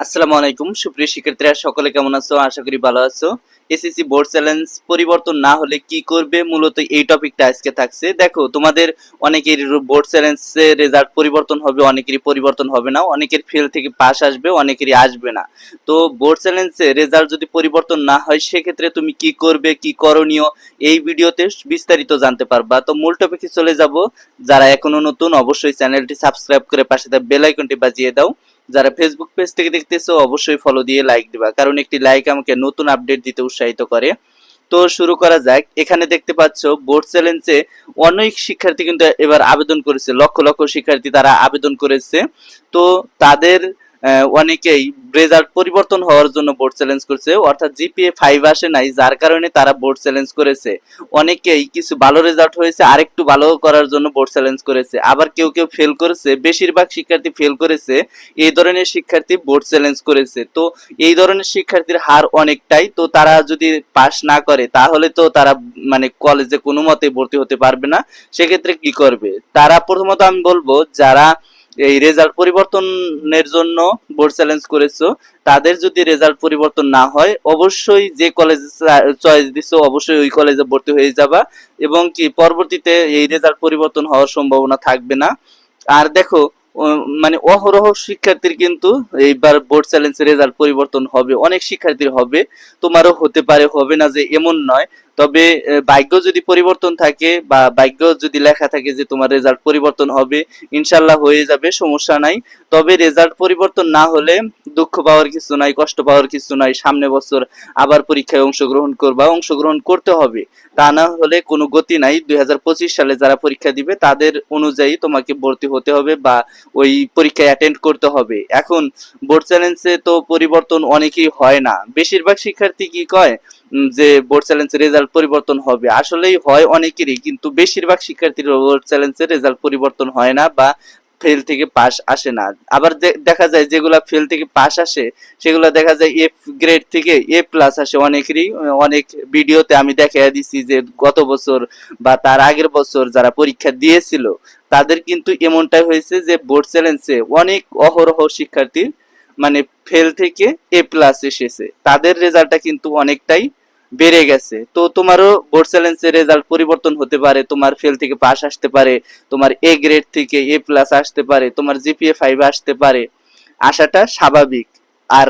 আসসালামু আলাইকুম, সুপ্রিয় শিক্ষার্থীরা, সকলে কেমন আছো? আশা করি ভালো আছো। এসএসসি বোর্ড চ্যালেঞ্জ পরিবর্তন না হলে কি করবে? মূলত এই টপিকটা আজকে থাকছে। দেখো, তোমাদের অনেকের বোর্ড চ্যালেঞ্জের রেজাল্ট পরিবর্তন হবে, অনেকেরই পরিবর্তন হবে না। অনেকের ফেল থেকে পাস আসবে, অনেকেরই আসবে না। তো বোর্ড চ্যালেঞ্জে রেজাল্ট যদি পরিবর্তন না হয়, সেক্ষেত্রে তুমি কি করবে, কি করণীয়, এই ভিডিওতে বিস্তারিত জানতে পারবা। তো মূল টপিকে চলে যাব। যারা এখনও নতুন, অবশ্যই চ্যানেলটি সাবস্ক্রাইব করে পাশে বেল আইকনটি বাজিয়ে দাও। যারা ফেসবুক পেজ থেকে দেখতেছো, অবশ্যই ফলো দিয়ে লাইক দিবা। কারণ একটি লাইক আমাকে নতুন আপডেট দিতে উৎসাহিত করে। তো শুরু করা যাক। এখানে দেখতে পাচ্ছ বোর্ড চ্যালেঞ্জে অনেক শিক্ষার্থী কিন্তু এবার আবেদন করেছে। লক্ষ লক্ষ শিক্ষার্থী তারা আবেদন করেছে। তো তাদের অনেকেই রেজাল্ট পরিবর্তন হওয়ার জন্য বোর্ড চ্যালেঞ্জ করছে। অর্থাৎ জিপিএ ফাইভ আসে নাই, যার কারণে তারা বোর্ড চ্যালেঞ্জ করেছে। অনেকেই কিছু ভালো রেজাল্ট হয়েছে, আরেকটু ভালো করার জন্য বোর্ড চ্যালেঞ্জ করেছে। আবার কেউ কেউ ফেল করেছে, বেশিরভাগ শিক্ষার্থী ফেল করেছে, এই ধরনের শিক্ষার্থী বোর্ড চ্যালেঞ্জ করেছে। তো এই ধরনের শিক্ষার্থীর হার অনেকটাই, তো তারা যদি পাস না করে, তাহলে তো তারা মানে কলেজে কোনো মতে ভর্তি হতে পারবে না। সেক্ষেত্রে কি করবে? তারা প্রথমত আমি বলব, যারা এই রেজাল্ট পরিবর্তনের জন্য বোর্ড চ্যালেঞ্জ করেছ। তাদের যদি রেজাল্ট পরিবর্তন না হয়, অবশ্যই যে কলেজ চয়েস দিছো, অবশ্যই ওই কলেজে ভর্তি হয়ে যাবা এবং কি পরবর্তীতে এই রেজাল্ট পরিবর্তন হওয়ার সম্ভাবনা থাকবে না। আর দেখো মানে অহরহ শিক্ষার্থীর কিন্তু এইবার বোর্ড চ্যালেঞ্জের রেজাল্ট পরিবর্তন হবে, অনেক শিক্ষার্থীর হবে, তোমারও হতে পারে, হবে না যে এমন নয়। তবে ভাগ্য যদি পরিবর্তন থাকে বা ভাগ্য যদি লেখা থাকে যে তোমার রেজাল্ট পরিবর্তন হবে ইনশাল্লাহ হয়ে যাবে, সমস্যা নাই। তবে রেজাল্ট পরিবর্তন না হলে দুঃখ পাওয়ার কিছু নাই, কষ্ট পাওয়ার কিছু নাই, সামনে বছর আবার পরীক্ষায় অংশগ্রহণ করবা, অংশগ্রহণ করতে হবে। তা না হলে কোনো গতি নাই, দুই হাজার পঁচিশ সালে যারা পরীক্ষা দিবে, তাদের অনুযায়ী তোমাকে ভর্তি হতে হবে বা ওই পরীক্ষায় অ্যাটেন্ড করতে হবে। এখন বোর্ড চ্যালেঞ্জে তো পরিবর্তন অনেকেই হয় না। বেশিরভাগ শিক্ষার্থী কি কয় যে বোর্ড চ্যালেঞ্জের রেজাল্ট পরিবর্তন হবে। আসলেই হয় অনেকেরই, কিন্তু বেশিরভাগ শিক্ষার্থীর বোর্ড চ্যালেঞ্জের রেজাল্ট পরিবর্তন হয় না বা ফেল থেকে পাস আসে না। আবার দেখা যায় যেগুলা ফেল থেকে পাস আসে, সেগুলো দেখা যায় এফ গ্রেড থেকে এ প্লাস আসে। অনেকেরই, অনেক ভিডিওতে আমি দেখাই দিছি যে গত বছর বা তার আগের বছর যারা পরীক্ষা দিয়েছিল, তাদের কিন্তু এমনটাই হয়েছে যে বোর্ড চ্যালেঞ্জে অনেক অহরহ শিক্ষার্থী মানে ফেল থেকে এ প্লাস এসেছে। তাদের রেজাল্টটা কিন্তু অনেকটাই বেড়ে গেছে। তো তোমারও বোর্ড চ্যালেঞ্জের রেজাল্ট পরিবর্তন হতে পারে, তোমার ফেল থেকে পাস আসতে পারে, তোমার এ গ্রেড থেকে এ প্লাস আসতে পারে, তোমার জিপিএ ফাইভ আসতে পারে। আসাটা স্বাভাবিক। আর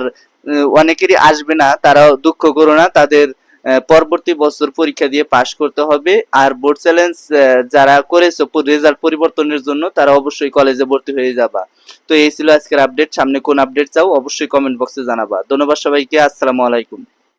অনেকেরই আসবে না, তারাও দুঃখ করো না, তাদের পরবর্তী বছর পরীক্ষা দিয়ে পাশ করতে হবে। আর বোর্ড চ্যালেঞ্জ যারা করেছ রেজাল্ট পরিবর্তনের জন্য, তারা অবশ্যই কলেজে ভর্তি হয়ে যাবা। তো এই ছিল আজকের আপডেট সামনে কোন আপডেট চাও, অবশ্যই কমেন্ট বক্সে জানাবা। ধন্যবাদ সবাইকে, আসসালামু আলাইকুম।